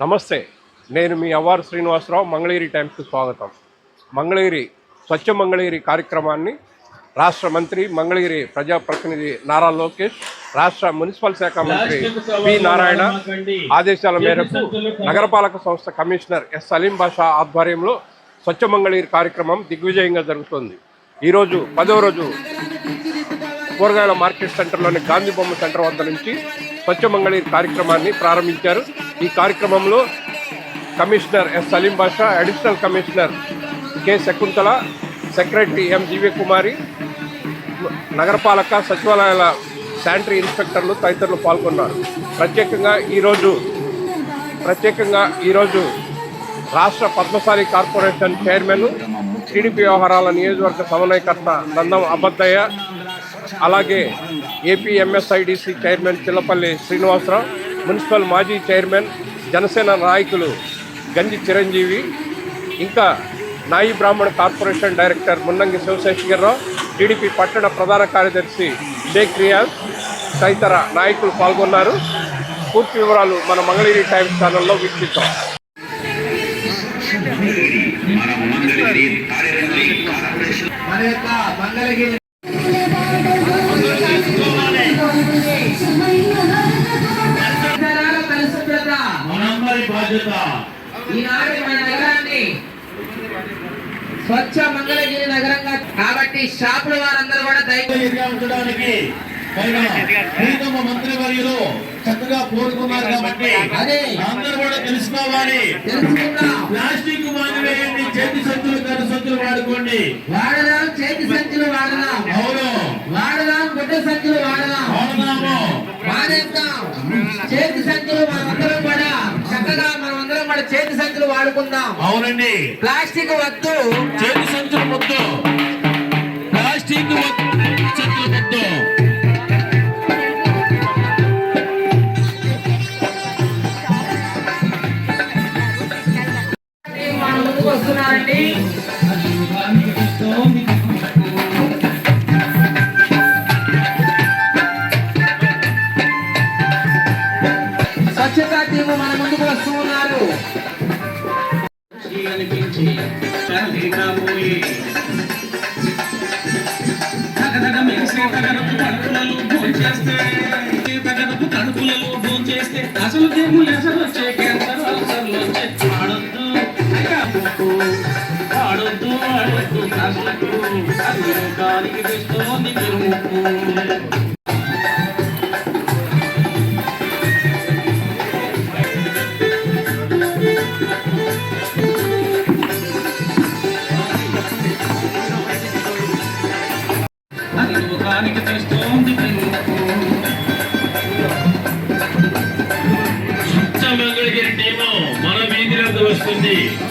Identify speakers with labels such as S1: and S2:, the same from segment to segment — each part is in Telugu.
S1: నమస్తే నేను మీ అవ్వారు శ్రీనివాసరావు మంగళగిరి టైమ్స్కి స్వాగతం. మంగళగిరి స్వచ్ఛ మంగళగిరి కార్యక్రమాన్ని రాష్ట్ర మంత్రి మంగళగిరి ప్రజాప్రతినిధి నారా లోకేష్ రాష్ట్ర మున్సిపల్ శాఖ మంత్రి పి నారాయణ ఆదేశాల మేరకు నగరపాలక సంస్థ కమిషనర్ ఎస్ సలీం బాషా ఆధ్వర్యంలో స్వచ్ఛ మంగళగిరి కార్యక్రమం దిగ్విజయంగా జరుగుతుంది. ఈరోజు పదవ రోజు కూరగాయల మార్కెట్ సెంటర్లోని గాంధీ బొమ్మ సెంటర్ వద్ద నుంచి స్వచ్ఛ కార్యక్రమాన్ని ప్రారంభించారు. ఈ కార్యక్రమంలో commissioner S Saleem Basha additional commissioner K Shakuntala secretary M Divya Kumari నగరపాలక సచివాలయాల శానిటరీ ఇన్స్పెక్టర్లు తదితరులు పాల్గొన్నారు. ప్రత్యేకంగా ఈరోజు ప్రత్యేకంగా ఈరోజు రాష్ట్ర పద్మశాలి కార్పొరేషన్ చైర్మన్ టీడీపీ వ్యవహారాల నియోజకవర్గ సమన్వయకర్త నందం అబద్దయ్య అలాగే AP MSIDC chairman Chillapalli Srinivasarao municipal మాజీ చైర్మన్ జనసేన నాయకులు గంజి చిరంజీవి ఇంకా నాయి బ్రాహ్మణ corporation director Munnangi Sivaseshagirirao TDP పట్టణ ప్రధాన కార్యదర్శి షేక్ రియాజ్ తదితర నాయకులు పాల్గొన్నారు. పూర్తి వివరాలు మన మంగళగిరి టైమ్స్ ఛానల్లో వీక్షిద్దాం
S2: మన యొక్క మంగళగిరి కాబట్టి షాపుల వారందరూ కూడా దయచేసి
S3: పైన ప్రీతమ మంత్రి వర్యులు చక్కగా కోరుకున్నారు కాబట్టి
S2: అదే.
S3: అందరూ కూడా తెలుసుకోవాలి. ప్లాస్టిక్ మానివేయండి చేతి సంచులు కర్ర సంచులు వాడుకోండి.
S2: వాడదాం చేతి సంచులు వాడదాం.
S3: అవును.
S2: వాడదాం గుడ్డ సంచులు వాడదాం.
S3: వాడదాము.
S2: వాడేద్దాం. చేతి సంచులు మనమందరం కూడా చక్కగా మనమందరం కూడా చేతి సంచులు వాడుకుందాం.
S3: అవునండి.
S2: ప్లాస్టిక్ వద్దు.
S3: చేతి సంచులు వద్దు, సంచులు ముద్దు
S2: మన ముందుకు వస్తున్నారండి స్వచ్ఛతా టీము మన ముందుకు వస్తూ ఉన్నారు.
S4: అసలు దేవుళ్ళు అసలు వచ్చే క్యాన్సర్ అల్సర్లు వచ్చే వాడొద్దు వాడొద్దు వాడొద్దు అసలు అది లోకానికి తెస్తోంది తిరుముక్కు indeed.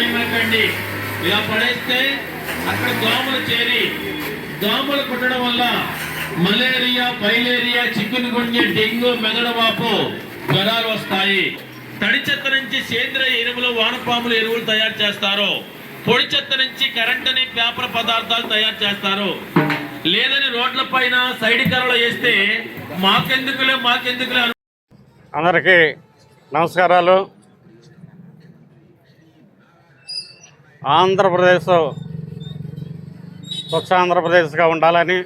S4: పడేయమనకండి ఇలా పడేస్తే అక్కడ దోమలు చేరి దోమలు కుట్టడం వల్ల మలేరియా పైలేరియా చికెన్ గుండె డెంగ్యూ మెదడువాపు జ్వరాలు వస్తాయి. తడి చెత్త నుంచి సేంద్రియ ఎరువులు వానపాములు ఎరువులు తయారు చేస్తారు. పొడి చెత్త నుంచి కరెంటుని పేపర్ పదార్థాలు తయారు చేస్తారు. లేదని రోడ్ల పైన సైడ్ కర్రలు వేస్తే మాకెందుకులే మాకెందుకులే
S5: అందరికీ నమస్కారాలు. ఆంధ్రప్రదేశ్ స్వచ్ఛ ఆంధ్రప్రదేశ్గా ఉండాలని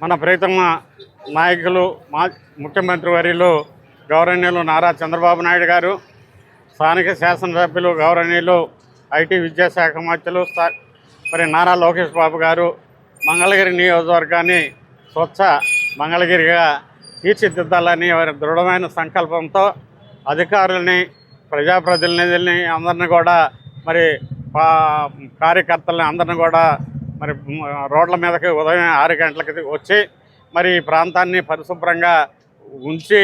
S5: మన ప్రీతమ నాయకులు మా ముఖ్యమంత్రి వర్యులు గౌరవనీయులు నారా చంద్రబాబు నాయుడు గారు స్థానిక శాసనసభ్యులు గౌరవనీయులు ఐటీ విద్యాశాఖ మంత్రులు మరి నారా లోకేష్ బాబు గారు మంగళగిరి నియోజకవర్గాన్ని స్వచ్ఛ మంగళగిరిగా తీర్చిదిద్దాలని వారి దృఢమైన సంకల్పంతో అధికారులని ప్రజాప్రతినిధుల్ని అందరిని కూడా మరి పా- అందరిని కూడా మరి రోడ్ల మీదకి ఉదయం ఆరు గంటలకి వచ్చి మరి ఈ ప్రాంతాన్ని పరిశుభ్రంగా ఉంచి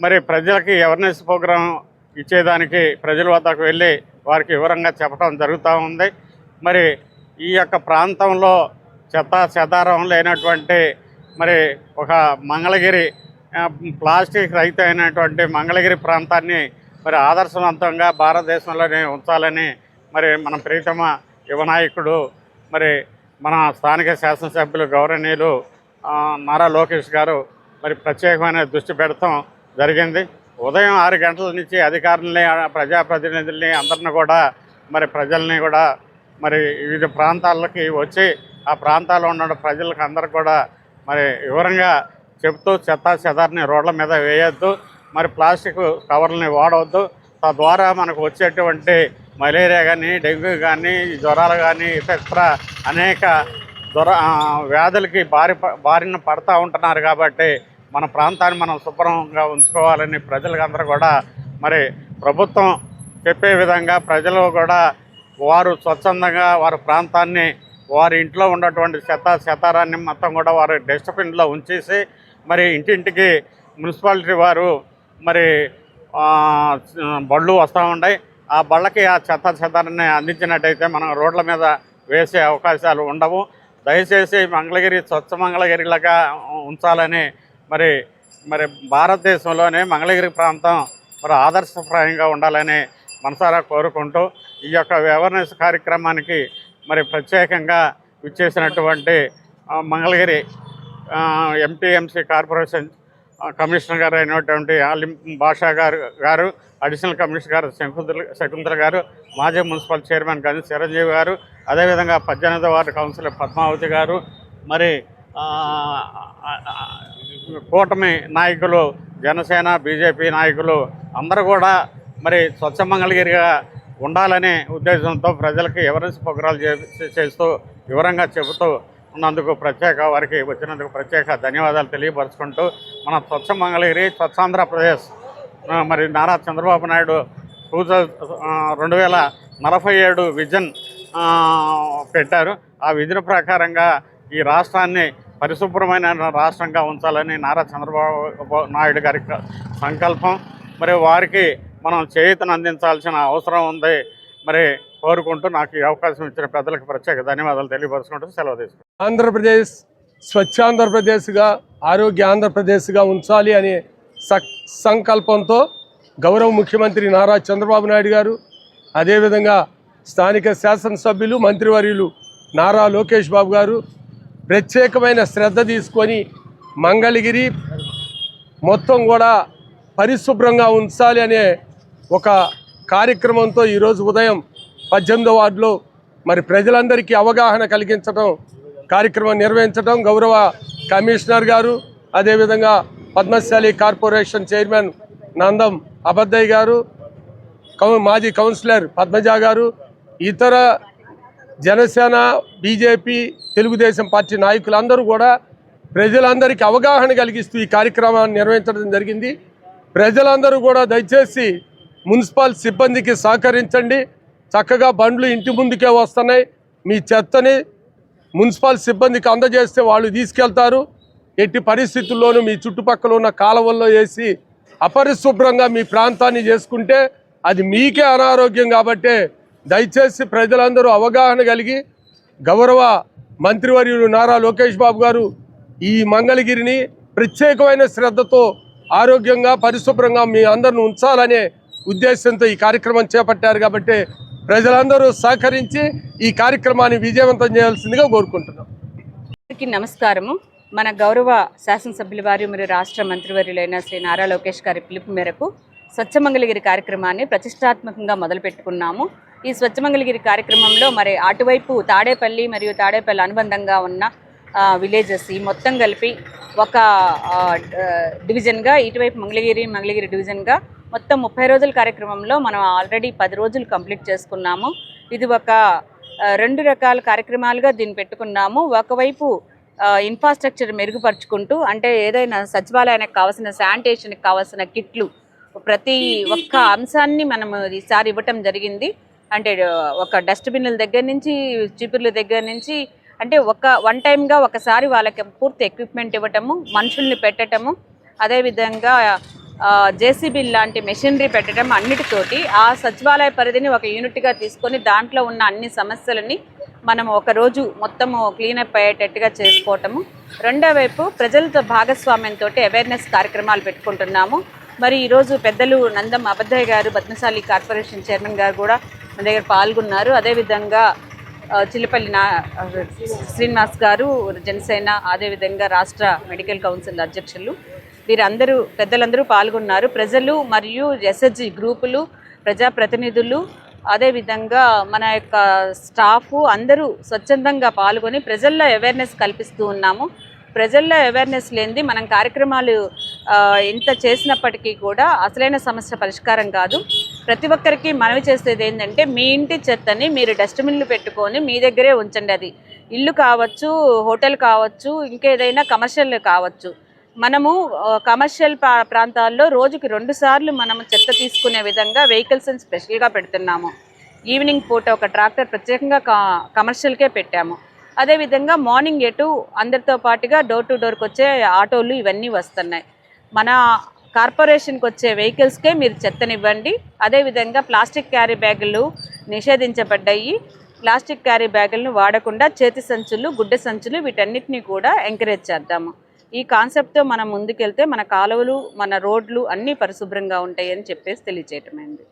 S5: మరి ప్రజలకి అవేర్నెస్ ప్రోగ్రాం ఇచ్చేదానికి ప్రజల వద్దకు వెళ్ళి వారికి వివరంగా చెప్పడం జరుగుతూ ఉంది. మరి ఈ యొక్క ప్రాంతంలో చెత్త చెదారం లేనటువంటి మరి ఒక మంగళగిరి ప్లాస్టిక్ రహిత అయినటువంటి మంగళగిరి ప్రాంతాన్ని మరి ఆదర్శవంతంగా భారతదేశంలోనే ఉంచాలని మరి మన ప్రీతమ యువనాయకుడు మరి మన స్థానిక శాసనసభ్యులు గౌరవనీయులు నారా లోకేష్ గారు మరి ప్రత్యేకమైన దృష్టి పెడతాం జరిగింది. ఉదయం ఆరు గంటల నుంచి అధికారులని ప్రజాప్రతినిధుల్ని అందరిని కూడా మరి ప్రజల్ని కూడా మరి వివిధ ప్రాంతాలకి వచ్చి ఆ ప్రాంతాల్లో ఉన్న ప్రజలకు అందరు కూడా మరి వివరంగా చెప్తూ చెత్త చెదారిని రోడ్ల మీద వేయొద్దు. మరి ప్లాస్టిక్ కవర్లని వాడవద్దు. తద్వారా మనకు వచ్చేటువంటి మలేరియా కానీ డెంగ్యూ కానీ జ్వరాలు కానీ ఇతర అనేక జ్వర వ్యాధులకి బారి బారిన పడతా ఉంటున్నారు కాబట్టి మన ప్రాంతాన్ని మనం శుభ్రంగా ఉంచుకోవాలని ప్రజలందరూ కూడా మరి ప్రభుత్వం చెప్పే విధంగా ప్రజలు కూడా వారు స్వచ్ఛందంగా వారి ప్రాంతాన్ని వారి ఇంట్లో ఉన్నటువంటి శత శతారాన్ని మొత్తం కూడా వారి డస్ట్బిన్లో ఉంచేసి మరి ఇంటింటికి మున్సిపాలిటీ వారు మరి బళ్ళు వస్తూ ఉన్నాయి ఆ బళ్ళకి ఆ చెత్త చెదారాన్ని అందించినట్టయితే మనం రోడ్ల మీద వేసే అవకాశాలు ఉండవు. దయచేసి మంగళగిరి స్వచ్ఛ మంగళగిరిలాగా ఉంచాలని మరి మరి భారతదేశంలోనే మంగళగిరి ప్రాంతం మరి ఆదర్శప్రాయంగా ఉండాలని మనసారా కోరుకుంటూ ఈ యొక్క అవేర్నెస్ కార్యక్రమానికి మరి ప్రత్యేకంగా ఇచ్చేసినటువంటి మంగళగిరి ఎంపీఎంసీ కార్పొరేషన్ కమిషనర్ గారు అయినటువంటి ఆలిం బాషా గారు గారు అడిషనల్ కమిషనర్ గారు శకుంతల శకుంతల గారు మాజీ మున్సిపల్ చైర్మన్ కానీ చిరంజీవి గారు అదేవిధంగా పద్దెనిమిదవ వార్డు కౌన్సిలర్ పద్మావతి గారు మరి కూటమి నాయకులు జనసేన బీజేపీ నాయకులు అందరూ కూడా మరి స్వచ్ఛ మంగళగిరిగా ఉండాలనే ఉద్దేశంతో ప్రజలకు ఎవరెన్స్ ప్రోగ్రాలు చే- చేస్తూ వివరంగా చెబుతూ ఉన్నందుకు ప్రత్యేక వారికి వచ్చినందుకు ప్రత్యేక ధన్యవాదాలు తెలియపరుచుకుంటూ మన స్వచ్ఛ మంగళగిరి స్వచ్ఛాంధ్రప్రదేశ్ మరి నారా చంద్రబాబు నాయుడు టూ రెండు వేల నలభై ఏడు విజన్ పెట్టారు. ఆ విజన్ ప్రకారంగా ఈ రాష్ట్రాన్ని పరిశుభ్రమైన రాష్ట్రంగా ఉంచాలని నారా చంద్రబాబు నాయుడు గారి సంకల్పం. మరి వారికి మనం చేయూతను అందించాల్సిన అవసరం ఉంది. మరి కోరుకుంటూ నాకు ఈ అవకాశం ఇచ్చిన పెద్దలకు ప్రత్యేక ధన్యవాదాలు తెలియపరుచుకుంటూ సెలవు తీసుకుంటాను
S6: ఆంధ్రప్రదేశ్ స్వచ్ఛాంధ్రప్రదేశ్గా ఆరోగ్య ఆంధ్రప్రదేశ్గా ఉంచాలి అనే సంకల్పంతో గౌరవ ముఖ్యమంత్రి నారా చంద్రబాబు నాయుడు గారు అదేవిధంగా స్థానిక శాసనసభ్యులు మంత్రివర్యులు నారా లోకేష్ బాబు గారు ప్రత్యేకమైన శ్రద్ధ తీసుకొని మంగళగిరి మొత్తం కూడా పరిశుభ్రంగా ఉంచాలి అనే ఒక కార్యక్రమంతో ఈరోజు ఉదయం పద్దెనిమిదో వార్డులో మరి ప్రజలందరికీ అవగాహన కలిగించడం కార్యక్రమం నిర్వహించడం గౌరవ కమిషనర్ గారు అదేవిధంగా పద్మశాలి కార్పొరేషన్ చైర్మన్ నందం అబద్దయ్య గారు కౌ మాజీ కౌన్సిలర్ పద్మజ గారు ఇతర జనసేన బీజేపీ తెలుగుదేశం పార్టీ నాయకులందరూ కూడా ప్రజలందరికీ అవగాహన కలిగిస్తూ ఈ కార్యక్రమాన్ని నిర్వహించడం జరిగింది. ప్రజలందరూ కూడా దయచేసి మున్సిపల్ సిబ్బందికి సహకరించండి. చక్కగా బండ్లు ఇంటి ముందుకే వస్తున్నాయి. మీ చెత్తని మున్సిపల్ సిబ్బందికి అందజేస్తే వాళ్ళు తీసుకెళ్తారు. ఎట్టి పరిస్థితుల్లోనూ మీ చుట్టుపక్కల ఉన్న కాలువల్లో వేసి అపరిశుభ్రంగా మీ ప్రాంతాన్ని చేసుకుంటే అది మీకే అనారోగ్యం కాబట్టే దయచేసి ప్రజలందరూ అవగాహన కలిగి గౌరవ మంత్రివర్యులు నారా లోకేష్ బాబు గారు ఈ మంగళగిరిని ప్రత్యేకమైన శ్రద్ధతో ఆరోగ్యంగా పరిశుభ్రంగా మీ అందరిని ఉంచాలనే ఉద్దేశంతో ఈ కార్యక్రమం చేపట్టారు కాబట్టి ప్రజలందరూ సహకరించి ఈ కార్యక్రమాన్ని విజయవంతం చేయాల్సిందిగా కోరుకుంటున్నాం.
S3: నమస్కారము. మన గౌరవ శాసనసభ్యుల వారు మరియు రాష్ట్ర మంత్రివర్యులైన శ్రీ నారా లోకేష్ గారి పిలుపు మేరకు స్వచ్ఛమంగళగిరి కార్యక్రమాన్ని ప్రతిష్టాత్మకంగా మొదలుపెట్టుకున్నాము. ఈ స్వచ్ఛమంగళగిరి కార్యక్రమంలో మరి అటువైపు తాడేపల్లి మరియు తాడేపల్లి అనుబంధంగా ఉన్న విలేజెస్ ఈ మొత్తం కలిపి ఒక డివిజన్గా ఇటువైపు మంగళగిరి మంగళగిరి డివిజన్గా మొత్తం ముప్పై రోజుల కార్యక్రమంలో మనం ఆల్రెడీ పది రోజులు కంప్లీట్ చేసుకున్నాము. ఇది ఒక రెండు రకాల కార్యక్రమాలుగా దీన్ని పెట్టుకున్నాము. ఒకవైపు ఇన్ఫ్రాస్ట్రక్చర్ మెరుగుపరుచుకుంటూ అంటే ఏదైనా సచివాలయానికి కావాల్సిన శానిటేషన్కి కావాల్సిన కిట్లు ప్రతి ఒక్క అంశాన్ని మనం ఈసారి ఇవ్వటం జరిగింది. అంటే ఒక డస్ట్బిన్ల దగ్గర నుంచి చీపుర్ల దగ్గర నుంచి అంటే ఒక వన్ టైమ్గా ఒకసారి వాళ్ళకి పూర్తి ఎక్విప్మెంట్ ఇవ్వటము మనుషుల్ని పెట్టటము అదేవిధంగా జేసీబీ లాంటి మెషినరీ పెట్టడం అన్నిటితోటి ఆ సచివాలయ పరిధిని ఒక యూనిట్గా తీసుకొని దాంట్లో ఉన్న అన్ని సమస్యలని మనం ఒక రోజు మొత్తము క్లీనప్ అయ్యేటట్టుగా చేసుకోవటము. రెండో వైపు ప్రజలతో భాగస్వామ్యంతో అవేర్నెస్ కార్యక్రమాలు పెట్టుకుంటున్నాము. మరి ఈరోజు పెద్దలు నందం అబద్దయ్య గారు పద్మశాలి కార్పొరేషన్ చైర్మన్ గారు కూడా మన దగ్గర పాల్గొన్నారు. అదేవిధంగా చిల్లపల్లి నా శ్రీనివాస్ గారు జనసేన అదేవిధంగా రాష్ట్ర మెడికల్ కౌన్సిల్ అధ్యక్షులు. వీరందరూ పెద్దలందరూ పాల్గొన్నారు. ప్రజలు మరియు ఎస్హెచ్జి గ్రూపులు ప్రజాప్రతినిధులు అదేవిధంగా మన యొక్క స్టాఫ్ అందరూ స్వచ్ఛందంగా పాల్గొని ప్రజల్లో అవేర్నెస్ కల్పిస్తూ ఉన్నాము. ప్రజల్లో అవేర్నెస్ లేనిది మనం కార్యక్రమాలు ఇంత చేసినప్పటికీ కూడా అసలైన సమస్య పరిష్కారం కాదు. ప్రతి ఒక్కరికి మనవి చేసేది ఏంటంటే మీ ఇంటి చెత్తని మీరు డస్ట్బిన్లు పెట్టుకొని మీ దగ్గరే ఉంచండి అది. ఇల్లు కావచ్చు హోటల్ కావచ్చు ఇంకేదైనా కమర్షియల్ కావచ్చు. మనము కమర్షియల్ ప్రా- ప్రాంతాల్లో రోజుకి రెండు సార్లు మనం చెత్త తీసుకునే విధంగా వెహికల్స్ని స్పెషల్గా పెడుతున్నాము. ఈవినింగ్ పూట ఒక ట్రాక్టర్ ప్రత్యేకంగా కమర్షియల్కే పెట్టాము. అదేవిధంగా మార్నింగ్ ఎటు అందరితో పాటుగా డోర్ టు డోర్కి వచ్చే ఆటోలు ఇవన్నీ వస్తున్నాయి. మన కార్పొరేషన్కి వచ్చే వెహికల్స్కే మీరు చెత్తనివ్వండి. అదేవిధంగా ప్లాస్టిక్ క్యారీ బ్యాగులు నిషేధించబడ్డాయి. ప్లాస్టిక్ క్యారీ బ్యాగులను వాడకుండా చేతి సంచులు గుడ్డ సంచులు వీటన్నిటిని కూడా ఎంకరేజ్ చేద్దాము. ఈ కాన్సెప్ట్తో మనం ముందుకెళ్తే మన కాలువలు మన రోడ్లు అన్నీ పరిశుభ్రంగా ఉంటాయి అని చెప్పేసి తెలియచేయటమైంది.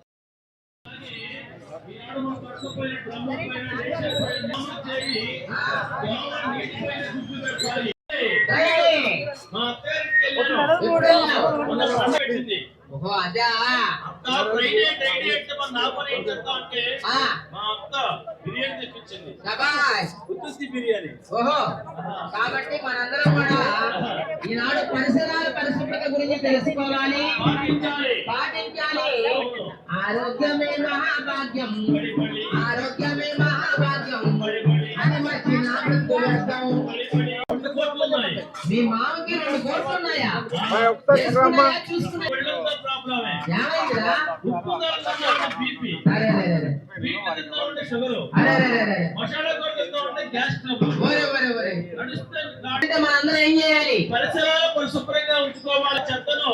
S2: ఓహో అదా ఓహో కాబట్టి మనందరం కూడా ఈనాడు పరిసరాల పరిశుభ్రత గురించి తెలుసుకోవాలి పాటించాలి ఆరోగ్యమే మహాభాగ్యం ఆరోగ్యమే మహాభాగ్యం అని మర్చిన వృద్ధులర్థం. మీ మామకి రెండు కోట్లు ఉన్నాయా? మనందరం ఏం చేయాలి?
S4: పరిసరాలు పరిశుభ్రంగా ఉంచుకోవాలి చెత్తను.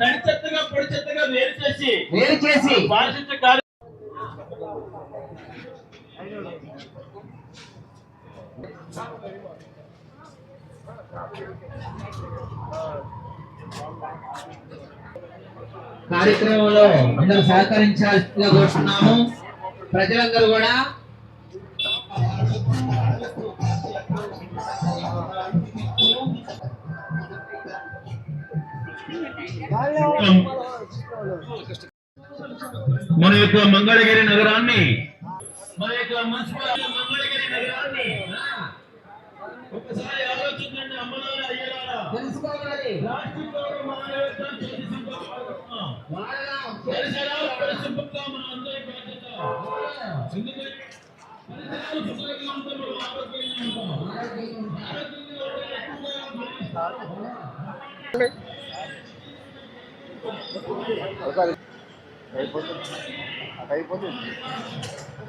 S4: తడి చెత్తగా పొడి చెత్తగా వేరు చేసి.
S2: వేరు చేసి.
S4: పారిశుద్ధ కార్య
S2: కార్యక్రమంలో అందరూ సహకరించాల్సిందిగా కోరుతున్నాము ప్రజలందరూ కూడా
S4: మన యొక్క మంగళగిరి నగరాన్ని మన యొక్క మున్సిపల్ మంగళగిరి నగరాన్ని ఒకసారి ఆలోచించండి అమ్మలారా అయ్యలారా
S2: తెలుసుకోవాలి.
S4: ప్లాస్టిక్ కవర్ మానవేత్తం చేసి సంపాదిస్తున్నాం.
S2: వాడదాం.
S4: పరిసరాలు పరిశుభ్రంగా మన అందరి బాధ్యత ఎందుకంటే పరిసరాలు శుభ్రంగా ఉంటే మనం ఆరోగ్యంగా ఉంటాం. ఆరోగ్యంగా ఉంటే. ఎక్కువగా మనం
S3: రోజు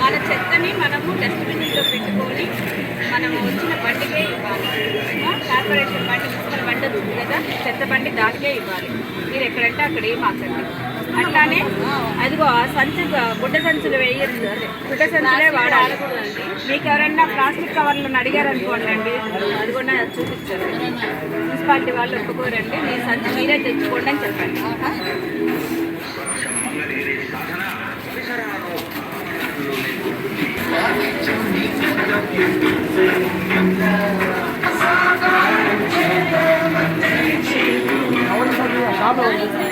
S3: మన చెత్తని మనము డస్ట్బిన్లో పెట్టుకొని మనం వచ్చిన బండికే ఇవ్వాలి. కార్పొరేషన్ బండి మున్సిపల్ బండి ఉంది కదా చెత్త బండి దానికే ఇవ్వాలి. మీరు ఎక్కడంటే అక్కడ ఏం మాకండి అట్లానే అదిగో ఆ సంచి గుడ్డ సంచులు అదే. గుడ్డ సంచులే వాడాలి. మీకు ఎవరైనా ప్లాస్టిక్ కవర్లను అడిగారు అనుకోండి అండి అది కూడా చూపించారు. మున్సిపాలిటీ వాళ్ళు ఒప్పుకోరండి మీ సంచి మీరే తెచ్చుకోండి అని చెప్పండి.
S7: Thank you.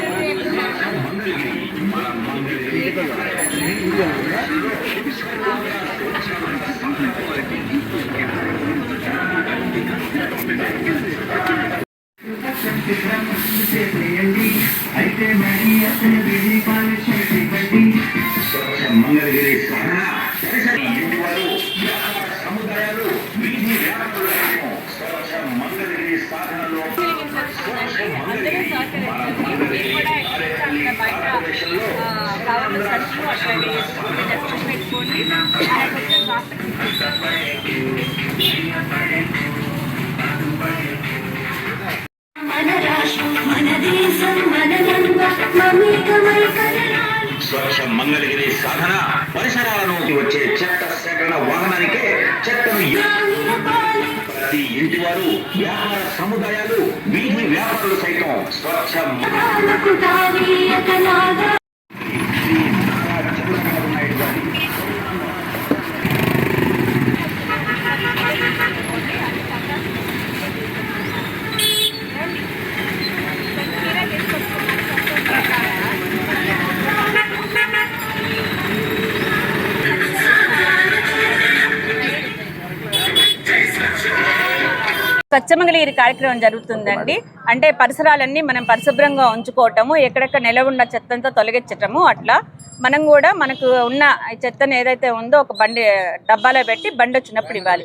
S8: స్వచ్ఛ మంగళగిరి సాధన పరిసరాలలోకి వచ్చే చెత్త సేకరణ వాహనానికే చెత్తను ప్రతి ఇంటి వారు వ్యాపార సముదాయాలు వీధి వ్యాపారులు సైతం స్వచ్ఛ
S3: స్వచ్ఛమంగళగిరి కార్యక్రమం జరుగుతుందండి. అంటే పరిసరాలన్నీ మనం పరిశుభ్రంగా ఉంచుకోవటము ఎక్కడెక్కడ నిలవ ఉన్న చెత్తంతా తొలగించటము అట్లా. మనం కూడా మనకు ఉన్న ఈ చెత్తను ఏదైతే ఉందో ఒక బండి డబ్బాలో పెట్టి బండి వచ్చినప్పుడు ఇవ్వాలి.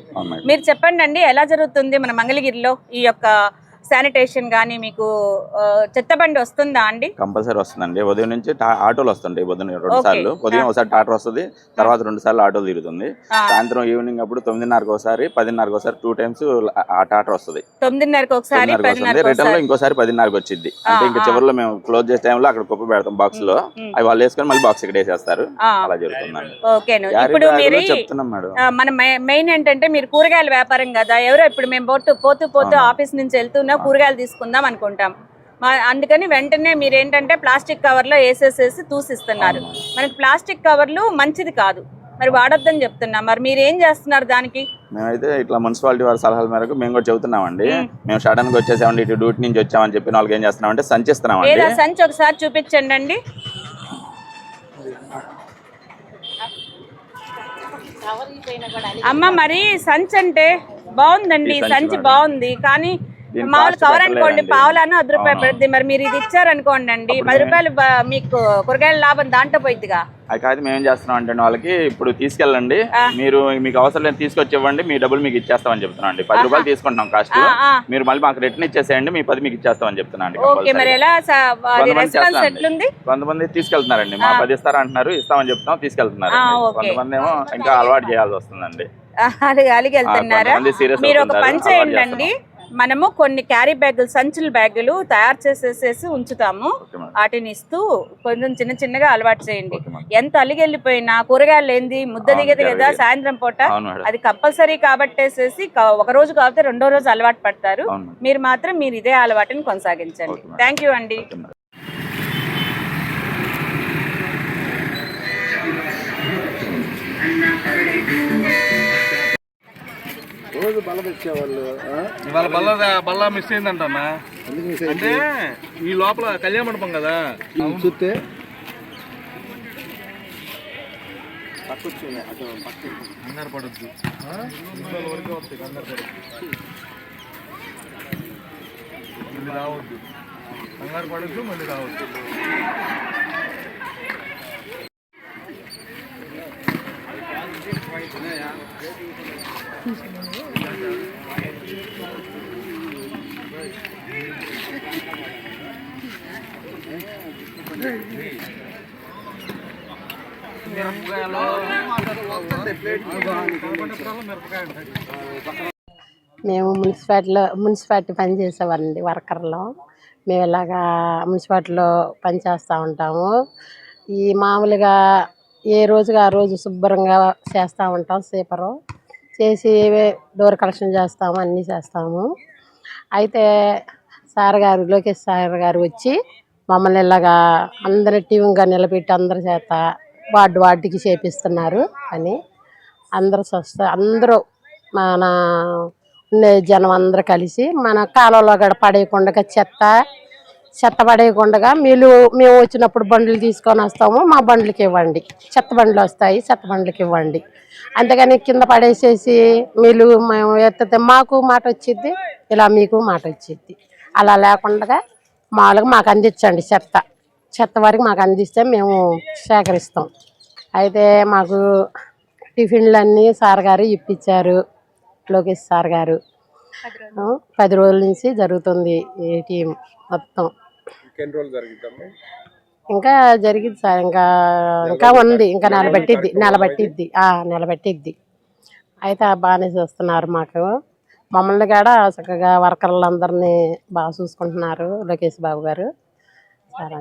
S3: మీరు చెప్పండి అండి ఎలా జరుగుతుంది మన మంగళగిరిలో ఈ యొక్క శానిటేషన్ కానీ మీకు చెత్త బండి వస్తుందా అండి?
S9: కంపల్సరీ వస్తుందండి. ఉదయం నుంచి ఆటోలు వస్తుంటాయి ఉదయం రెండు. సార్లు. ఉదయం ఒకసారి టాటర్ వస్తుంది తర్వాత రెండు సార్లు ఆటోలు తిరుగుతుంది. సాయంత్రం ఈవినింగ్ అప్పుడు తొమ్మిదిన్నరకు ఒకసారి పదిన్నరకు ఒకసారి టూ టైమ్స్ ఆ టాటర్ వస్తుంది.
S3: తొమ్మిదిన్నరకు ఒకసారి రిటర్న్లో
S9: ఇంకోసారి పదిన్నరకు వచ్చింది అంటే ఇంకా. చివరిలో మేము క్లోజ్ చేసే టైంలో అక్కడ కుప్ప పెడతాం
S3: బాక్స్లో.
S9: అవి వాళ్ళు వేసుకొని మళ్ళీ బాక్స్ ఇక్కడ వేసేస్తారు. అలా జరుగుతుందండి. చెప్తున్నాం మేడం.
S3: మన మెయిన్ ఏంటంటే మీరు కూరగాయల వ్యాపారం కదా ఎవరో ఇప్పుడు మేము పోతూ పోతూ. ఆఫీస్ నుంచి వెళ్తున్నా కూరగాయలు తీసుకుందాం అనుకుంటాం. మా అందుకని వెంటనే మీరు ఏంటంటే ప్లాస్టిక్ కవర్లో వేసేసేసి తూసిస్తున్నారు. మనకి ప్లాస్టిక్ కవర్లు మంచిది కాదు. మరి వాడొద్దని చెప్తున్నా. మరి మీరు ఏం చేస్తున్నారు దానికి?
S9: మేమైతే ఇట్లా మున్సిపాలిటీ వారి సలహాల మేరకు మేము కూడా చెబుతున్నామండి. మేము. సడన్గా వచ్చేసామండి ఇటు డ్యూటీ నుంచి వచ్చామని చెప్పిన వాళ్ళకి ఏం చేస్తున్నామంటే సంచిస్తున్నామండి.
S3: ఏదా సంచి ఒకసారి చూపించండి అండి. అమ్మ మరి సంచి అంటే బాగుందండి
S9: సంచి.
S3: బాగుంది. కానీ మామూలు కవర్ అనుకోండి. పావులాను అది రూపాయి
S9: అవును.
S3: పడుద్ది. మరి మీరు ఇది ఇచ్చారనుకోండి అండి పది రూపాయలు మీకు కూరగాయల లాభం దాంట్లో పోయిద్దిగా.
S9: అది కాదు మేము ఏం చేస్తున్నాం అంటే వాళ్ళకి ఇప్పుడు తీసుకెళ్ళండి. మీరు మీకు అవసరం లేదు తీసుకొచ్చి ఇవ్వండి మీ డబ్బులు మీకు ఇచ్చేస్తామని చెప్తున్నాం అండి. పది రూపాయలు తీసుకుంటున్నాం కాస్ట్. మీరు మళ్ళీ మాకు రిటర్న్ ఇచ్చేసేయండి మీ పది మీకు ఇచ్చేస్తామని చెప్తున్నాం కొంతమంది తీసుకెళ్తున్నారండి. మా. పది ఇస్తారా అంటున్నారు ఇస్తామని చెప్తున్నాం తీసుకెళ్తున్నారు. కొంతమంది ఏమో ఇంకా అలవాటు చేయాల్సి వస్తుందండి.
S3: అలిగి వెళ్తున్నారా? మీరు ఒక పని చేయండి. మనము కొన్ని క్యారీ బ్యాగులు సంచుల బ్యాగులు తయారు చేసేసేసి ఉంచుతాము. వాటిని ఇస్తూ కొంచెం చిన్న చిన్నగా అలవాటు చేయండి. ఎంత అలిగి వెళ్ళిపోయినా కూరగాయలు ఏంది ముద్ద దిగదు కదా. సాయంత్రం పూట. అది కంపల్సరీ కాబట్టేసేసి ఒక రోజు కాకపోతే రెండో రోజు అలవాటు పడతారు. మీరు మాత్రం మీరు ఇదే అలవాటుని కొనసాగించండి. థ్యాంక్ యూ అండి
S9: ఓకే మేడం.
S10: ఇవాళ బల్ల బల్ల మిస్ అయిందంటన్నా అంటే ఈ లోపల కళ్యాణ మండపం కదా చూస్తే కంగారు పడద్దు వరకే వస్తాయి కంగారు పడద్దు మళ్ళీ రావద్దు కంగారు పడద్దు
S11: మేము మున్సిపాలిటీలో మున్సిపాలిటీ పని చేసేవారండి వర్కర్లో. మేము ఇలాగా మున్సిపాలిటీలో పని చేస్తూ ఉంటాము. ఈ మామూలుగా ఏ రోజుగా ఆ రోజు శుభ్రంగా చేస్తూ ఉంటాం సీపరు చేసి డోర్ కలెక్షన్ చేస్తాము అన్నీ చేస్తాము. అయితే సార్ గారు లోకేష్ సార్ గారు వచ్చి మమ్మల్ని ఇలాగా అందరి టీవీగా నిలబెట్టి అందరి చేత వార్డు వార్డుకి చేపిస్తున్నారు అని. అందరూ స్వస్థ అందరూ మన ఉండే జనం అందరూ కలిసి మన కాలంలో కూడా పడేయకుండా చెత్త చెత్త పడేయకుండా మీరు మేము వచ్చినప్పుడు బండ్లు తీసుకొని వస్తాము మా బండ్లకి ఇవ్వండి. చెత్త బండ్లు వస్తాయి చెత్త బండ్లకి ఇవ్వండి. అంతేగాని కింద పడేసేసి మీరు మేము ఎత్తితే మాకు మాట వచ్చింది ఇలా మీకు మాట వచ్చింది అలా లేకుండా మామూలుగా మాకు అందించండి చెత్త. చెత్త వరకు మాకు అందిస్తే మేము సేకరిస్తాం. అయితే మాకు టిఫిన్లన్నీ సార్ గారు ఇప్పించారు. లోకేష్ సార్ గారు. పది రోజుల నుంచి జరుగుతుంది ఈ టీం మొత్తం. ఇంకా జరిగింది సార్ ఇంకా ఇంకా ఉంది ఇంకా నిలబెట్టిద్ది నిలబెట్టిద్ది నిలబెట్టిద్ది. అయితే బాగానే చూస్తున్నారు మాకు. మమ్మల్ని కూడా చక్కగా వర్కర్లందరినీ బాగా చూసుకుంటున్నారు లోకేష్ బాబు గారు. సరే